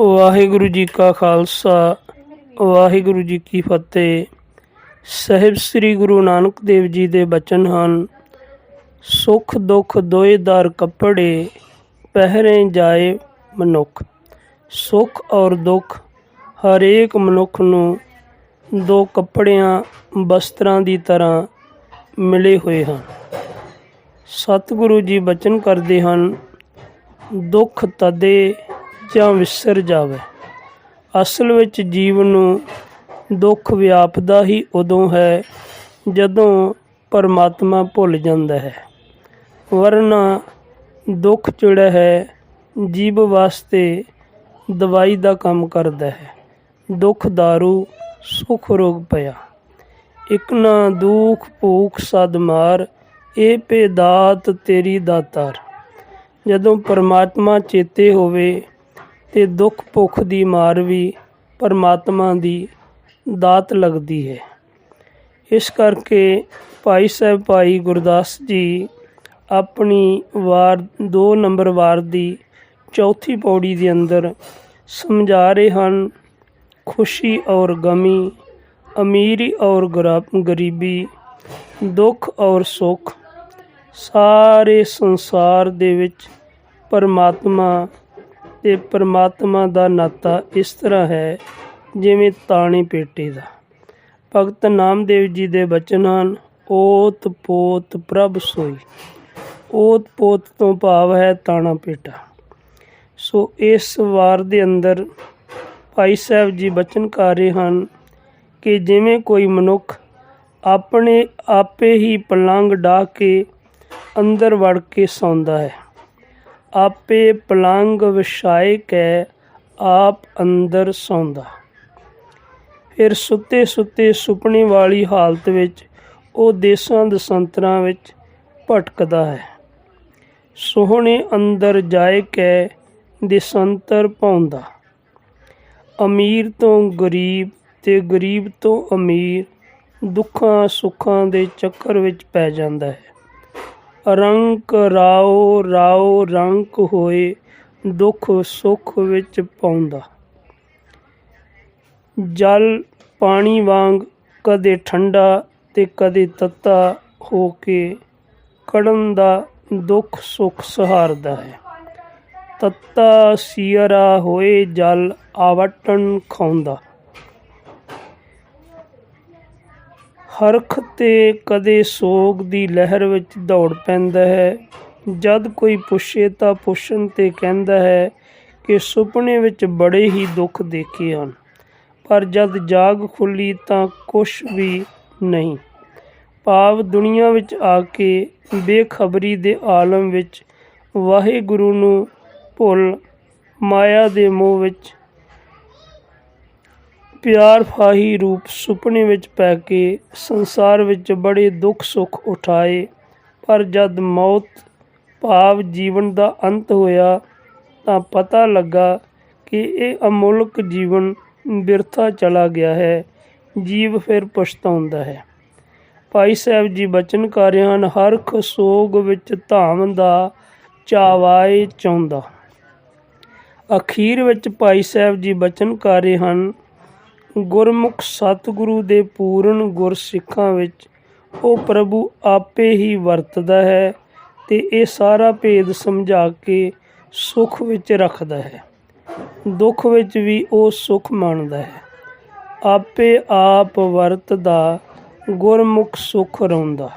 ਵਾਹਿਗੁਰੂ ਜੀ ਕਾ ਖਾਲਸਾ, ਵਾਹਿਗੁਰੂ ਜੀ ਕੀ ਫਤਿਹ। ਸਹਿਬ ਸ੍ਰੀ ਗੁਰੂ ਨਾਨਕ ਦੇਵ ਜੀ ਦੇ ਬਚਨ ਹਨ, ਸੁਖ ਦੁਖ ਦੋਏ ਕੱਪੜੇ, ਪਹਿਰੇ ਜਾਏ ਮਨੁੱਖ। ਸੁਖ ਔਰ ਦੁੱਖ ਹਰੇਕ ਮਨੁੱਖ ਨੂੰ ਦੋ ਕੱਪੜਿਆਂ ਵਸਤਰਾਂ ਦੀ ਤਰ੍ਹਾਂ ਮਿਲੇ ਹੋਏ ਹਨ। ਸਤਿਗੁਰੂ ਜੀ ਬਚਨ ਕਰਦੇ ਹਨ, ਦੁੱਖ ਤਦੇ ਜਾਂ ਵਿਸਰ ਜਾਵੇ। ਅਸਲ ਵਿੱਚ ਜੀਵ ਨੂੰ ਦੁੱਖ ਵਿਆਪਦਾ ਹੀ ਉਦੋਂ ਹੈ ਜਦੋਂ ਪਰਮਾਤਮਾ ਭੁੱਲ ਜਾਂਦਾ ਹੈ। ਵਰਨਾ ਦੁੱਖ ਜਿਹੜਾ ਹੈ, ਜੀਵ ਵਾਸਤੇ ਦਵਾਈ ਦਾ ਕੰਮ ਕਰਦਾ ਹੈ। ਦੁੱਖ दारू ਸੁਖ ਰੋਗ ਪਿਆ। ਇਕ ਨਾ ਦੁਖ ਭੂਖ ਸਦ ਮਾਰ ਇਹ ਪੇ ਦਾਤ ਤੇਰੀ ਦਾਤਾਰ। ਜਦੋਂ ਪਰਮਾਤਮਾ ਚੇਤੇ ਹੋਵੇ ਤੇ ਦੁੱਖ ਭੁੱਖ ਦੀ ਮਾਰ ਵੀ ਪਰਮਾਤਮਾ ਦੀ ਦਾਤ ਲੱਗਦੀ ਹੈ। ਇਸ ਕਰਕੇ ਭਾਈ ਸਾਹਿਬ, ਭਾਈ ਗੁਰਦਾਸ ਜੀ ਆਪਣੀ ਵਾਰ 2 ਨੰਬਰ ਵਾਰ ਦੀ ਚੌਥੀ ਪੌੜੀ ਦੇ ਅੰਦਰ ਸਮਝਾ ਰਹੇ ਹਨ, ਖੁਸ਼ੀ ਔਰ ਗਮੀ, ਅਮੀਰੀ ਔਰ ਗਰਾ- ਗਰੀਬੀ, ਦੁੱਖ ਔਰ ਸੁੱਖ, ਸਾਰੇ ਸੰਸਾਰ ਦੇ ਵਿੱਚ ਪਰਮਾਤਮਾ ਤੇ ਪਰਮਾਤਮਾ ਦਾ ਨਾਤਾ ਇਸ ਤਰ੍ਹਾਂ ਹੈ, ਜਿਵੇਂ ਤਾਣੇ ਪੇਟੇ ਦਾ। ਭਗਤ ਨਾਮਦੇਵ ਜੀ ਦੇ ਬਚਨ ਹਨ, ਓਤ ਪੋਤ ਪ੍ਰਭ ਸੋਈ। ਓਤ ਪੋਤ ਤੋਂ ਭਾਵ ਹੈ ਤਾਣਾ ਪੇਟਾ। ਸੋ ਇਸ ਵਾਰ ਦੇ ਅੰਦਰ ਭਾਈ ਸਾਹਿਬ ਜੀ ਬਚਨ ਕਰ ਰਹੇ ਹਨ ਕਿ ਜਿਵੇਂ ਕੋਈ ਮਨੁੱਖ ਆਪਣੇ ਆਪੇ ਹੀ ਪਲੰਗ ਢਾ ਕੇ ਅੰਦਰ ਵੜ ਕੇ ਸੌਂਦਾ ਹੈ। ਆਪੇ ਪਲੰਗ ਵਿਛਾਏ ਕੈ, ਆਪ ਅੰਦਰ ਸੌਂਦਾ। ਫਿਰ ਸੁੱਤੇ ਸੁੱਤੇ ਸੁਪਨੇ ਵਾਲੀ ਹਾਲਤ ਵਿੱਚ ਉਹ ਦੇਸਾਂ ਦਸੰਤਰਾਂ ਵਿੱਚ ਭਟਕਦਾ ਹੈ। ਸੋਹਣੇ ਅੰਦਰ ਜਾਏ ਕੈ, ਦੇਸੰਤਰ ਪਾਉਂਦਾ ਅਮੀਰ ਤੋਂ ਗਰੀਬ ਤੇ ਗਰੀਬ ਤੋਂ ਅਮੀਰ ਦੁੱਖਾਂ ਸੁੱਖਾਂ ਦੇ ਚੱਕਰ ਵਿੱਚ ਪੈ ਜਾਂਦਾ ਹੈ। ਰੰਕ ਰਾਓ ਰਾਓ ਰੰਕ ਹੋਏ, ਦੁੱਖ ਸੁੱਖ ਵਿੱਚ ਪਾਉਂਦਾ। ਜਲ ਪਾਣੀ ਵਾਂਗ ਕਦੇ ਠੰਡਾ ਤੇ ਕਦੇ ਤੱਤਾ ਹੋ ਕੇ ਕੜਨ ਦਾ ਦੁੱਖ ਸੁੱਖ ਸਹਾਰਦਾ ਹੈ। ਤੱਤਾ ਸੀਰਾ ਹੋਏ, ਜਲ ਆਵਟਣ ਖਾਉਂਦਾ। ਹਰਖ ਤੇ ਕਦੇ ਸੋਗ ਦੀ ਲਹਿਰ ਵਿੱਚ ਦੌੜ ਪੈਂਦਾ ਹੈ। ਜਦ ਕੋਈ ਪੁੱਛੇ ਤਾਂ ਪੁੱਛਣ ਤੇ ਕਹਿੰਦਾ ਹੈ ਕਿ ਸੁਪਨੇ ਵਿੱਚ ਬੜੇ ਹੀ ਦੁੱਖ ਦੇਖੇ ਹਨ, ਪਰ ਜਦ ਜਾਗ ਖੁੱਲੀ ਤਾਂ ਕੁਛ ਵੀ ਨਹੀਂ। ਭਾਵ ਦੁਨੀਆ ਵਿੱਚ ਆ ਕੇ ਬੇਖਬਰੀ ਦੇ ਆਲਮ ਵਿੱਚ ਵਾਹਿਗੁਰੂ ਨੂੰ ਭੁੱਲ, ਮਾਇਆ ਦੇ ਮੋਹ ਵਿੱਚ ਪਿਆਰ ਫਾਹੀ ਰੂਪ ਸੁਪਨੇ ਵਿੱਚ ਪੈ ਕੇ ਸੰਸਾਰ ਵਿੱਚ ਬੜੇ ਦੁੱਖ ਸੁੱਖ ਉਠਾਏ। ਪਰ ਜਦ ਮੌਤ ਭਾਵ ਜੀਵਨ ਦਾ ਅੰਤ ਹੋਇਆ ਤਾਂ ਪਤਾ ਲੱਗਾ ਕਿ ਇਹ ਅਮੁੱਲਕ ਜੀਵਨ ਬਿਰਥਾ ਚਲਾ ਗਿਆ ਹੈ। ਜੀਵ ਫਿਰ ਪਛਤਾਉਂਦਾ ਹੈ। ਭਾਈ ਸਾਹਿਬ ਜੀ ਬਚਨ ਕਰ ਰਹੇ ਹਨ, ਹਰ ਖਸੋਗ ਵਿੱਚ ਧਾਮ ਦਾ ਚਾਵਾਏ ਚਾਹੁੰਦਾ। ਅਖੀਰ ਵਿੱਚ ਭਾਈ ਸਾਹਿਬ ਜੀ ਬਚਨ ਕਰ ਰਹੇ ਹਨ ਗੁਰਮੁਖ ਸਤਿਗੁਰੂ ਦੇ ਪੂਰਨ ਗੁਰਸਿੱਖਾਂ ਵਿੱਚ ਉਹ ਪ੍ਰਭੂ ਆਪੇ ਹੀ ਵਰਤਦਾ ਹੈ ਤੇ ਇਹ ਸਾਰਾ ਭੇਦ ਸਮਝਾ ਕੇ ਸੁਖ ਵਿੱਚ ਰੱਖਦਾ ਹੈ। ਦੁੱਖ ਵਿੱਚ ਵੀ ਉਹ ਸੁਖ ਮੰਨਦਾ ਹੈ। ਆਪੇ ਆਪ ਵਰਤਦਾ, ਗੁਰਮੁਖ ਸੁਖ ਰਹੁੰਦਾ